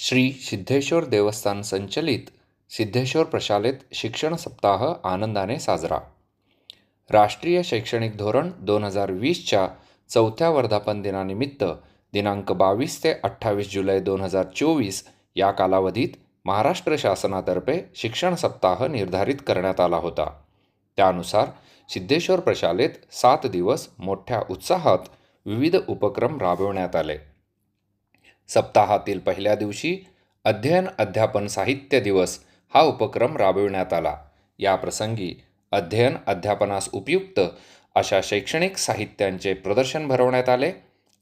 श्री सिद्धेश्वर देवस्थान संचलित सिद्धेश्वर प्रशालेत शिक्षण सप्ताह आनंदाने साजरा. राष्ट्रीय शैक्षणिक धोरण दोन हजार वीसच्या चौथ्या वर्धापन दिनानिमित्त दिनांक बावीस ते अठ्ठावीस जुलै दोन हजार चोवीस या कालावधीत महाराष्ट्र शासनातर्फे शिक्षण सप्ताह निर्धारित करण्यात आला होता. त्यानुसार सिद्धेश्वर प्रशालेत सात दिवस मोठ्या उत्साहात विविध उपक्रम राबवण्यात आले. सप्ताहातील पहिल्या दिवशी अध्ययन अध्यापन साहित्य दिवस हा उपक्रम राबविण्यात आला. या प्रसंगी अध्ययन अध्यापनास उपयुक्त अशा शैक्षणिक साहित्यांचे प्रदर्शन भरवण्यात आले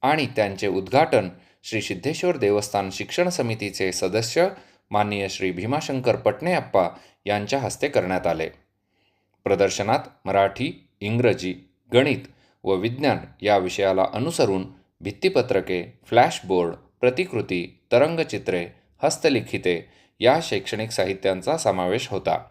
आणि त्यांचे उद्घाटन श्री सिद्धेश्वर देवस्थान शिक्षण समितीचे सदस्य माननीय श्री भीमाशंकर पटणेअप्पा यांच्या हस्ते करण्यात आले. प्रदर्शनात मराठी इंग्रजी गणित व विज्ञान या विषयाला अनुसरून भित्तीपत्रके फ्लॅशबोर्ड प्रतिकृती तरंगचित्रे हस्तलिखिते या शैक्षणिक साहित्यांचा समावेश होता.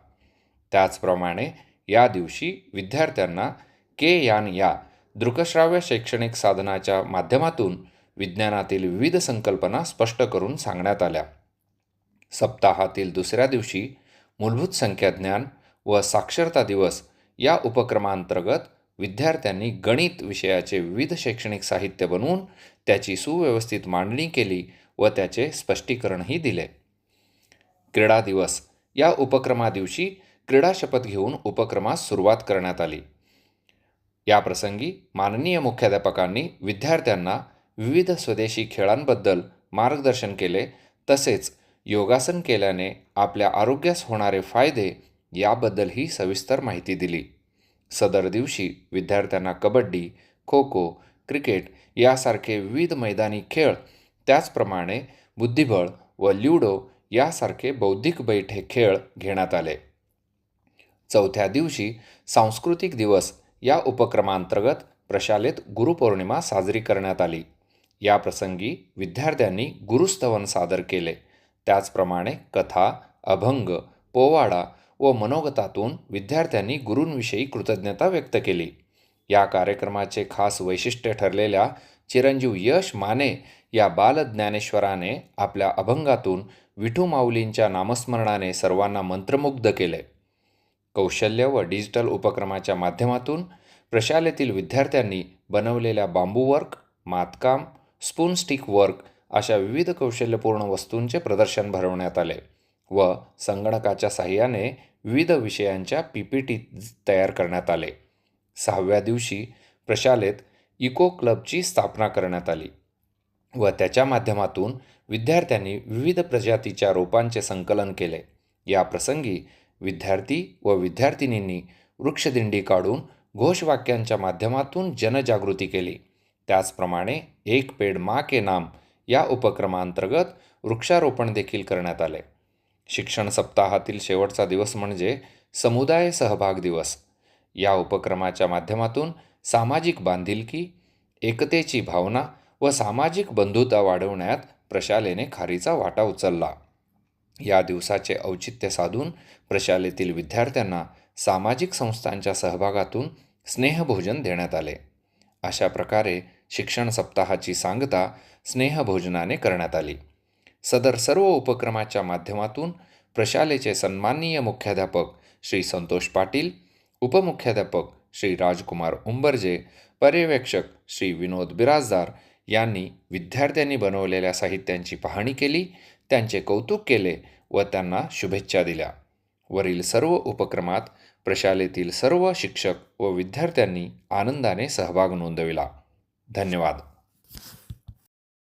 त्याचप्रमाणे या दिवशी विद्यार्थ्यांना के यान या दृकश्राव्य शैक्षणिक साधनाच्या माध्यमातून विज्ञानातील विविध संकल्पना स्पष्ट करून सांगण्यात आल्या. सप्ताहातील दुसऱ्या दिवशी मूलभूत संख्याज्ञान व साक्षरता दिवस या उपक्रमांतर्गत विद्यार्थ्यांनी गणित विषयाचे विविध शैक्षणिक साहित्य बनवून त्याची सुव्यवस्थित मांडणी केली व त्याचे स्पष्टीकरणही दिले. क्रीडा दिवस. या उपक्रमादिवशी क्रीडा शपथ घेऊन उपक्रमास सुरुवात करण्यात आली. या प्रसंगी माननीय मुख्याध्यापकांनी विद्यार्थ्यांना विविध स्वदेशी खेळांबद्दल मार्गदर्शन केले. तसेच योगासन केल्याने आपल्या आरोग्यास होणारे फायदे याबद्दलही सविस्तर माहिती दिली. सदर दिवशी विद्यार्थ्यांना कबड्डी खो खो क्रिकेट यासारखे विविध मैदानी खेळ त्याचप्रमाणे बुद्धिबळ व ल्युडो यासारखे बौद्धिक बैठे खेळ घेण्यात आले. चौथ्या दिवशी सांस्कृतिक दिवस या उपक्रमांतर्गत प्रशालेत गुरुपौर्णिमा साजरी करण्यात आली. या प्रसंगी विद्यार्थ्यांनी गुरुस्तवन सादर केले. त्याचप्रमाणे कथा अभंग पोवाडा व मनोगतातून विद्यार्थ्यांनी गुरूंविषयी कृतज्ञता व्यक्त केली. या कार्यक्रमाचे खास वैशिष्ट्य ठरलेल्या चिरंजीव यश माने या बालज्ञानेश्वराने आपल्या अभंगातून विठू माऊलींच्या नामस्मरणाने सर्वांना मंत्रमुग्ध केले. कौशल्य व डिजिटल उपक्रमाच्या माध्यमातून प्रशालेतील विद्यार्थ्यांनी बनवलेल्या बांबू वर्क मातकाम स्पून स्टिक वर्क अशा विविध कौशल्यपूर्ण वस्तूंचे प्रदर्शन भरवण्यात आले व संगणकाच्या साह्याने विविध विषयांच्या पी पी टी तयार करण्यात आले. सहाव्या दिवशी प्रशालेत इको क्लबची स्थापना करण्यात आली व त्याच्या माध्यमातून विद्यार्थ्यांनी विविध प्रजातीच्या रोपांचे संकलन केले. या प्रसंगी विद्यार्थी व विद्यार्थिनींनी वृक्षदिंडी काढून घोषवाक्यांच्या माध्यमातून जनजागृती केली. त्याचप्रमाणे एक पेड मा के नाम या उपक्रमांतर्गत वृक्षारोपण देखील करण्यात आले. शिक्षण सप्ताहातील शेवटचा दिवस म्हणजे समुदाय सहभाग दिवस. या उपक्रमाच्या माध्यमातून सामाजिक बांधिलकी एकतेची भावना व सामाजिक बंधुता वाढवण्यात प्रशालेने खारीचा वाटा उचलला. या दिवसाचे औचित्य साधून प्रशालेतील विद्यार्थ्यांना सामाजिक संस्थांच्या सहभागातून स्नेहभोजन देण्यात आले. अशा प्रकारे शिक्षण सप्ताहाची सांगता स्नेहभोजनाने करण्यात आली. सदर सर्व उपक्रमाच्या माध्यमातून प्रशालेचे सन्माननीय मुख्याध्यापक श्री संतोष पाटील उपमुख्याध्यापक श्री राजकुमार उंबरजे पर्यवेक्षक श्री विनोद बिराजदार यांनी विद्यार्थ्यांनी बनवलेल्या साहित्यांची पाहणी केली त्यांचे कौतुक केले व त्यांना शुभेच्छा दिल्या. वरील सर्व उपक्रमात प्रशालेतील सर्व शिक्षक व विद्यार्थ्यांनी आनंदाने सहभाग नोंदविला. धन्यवाद.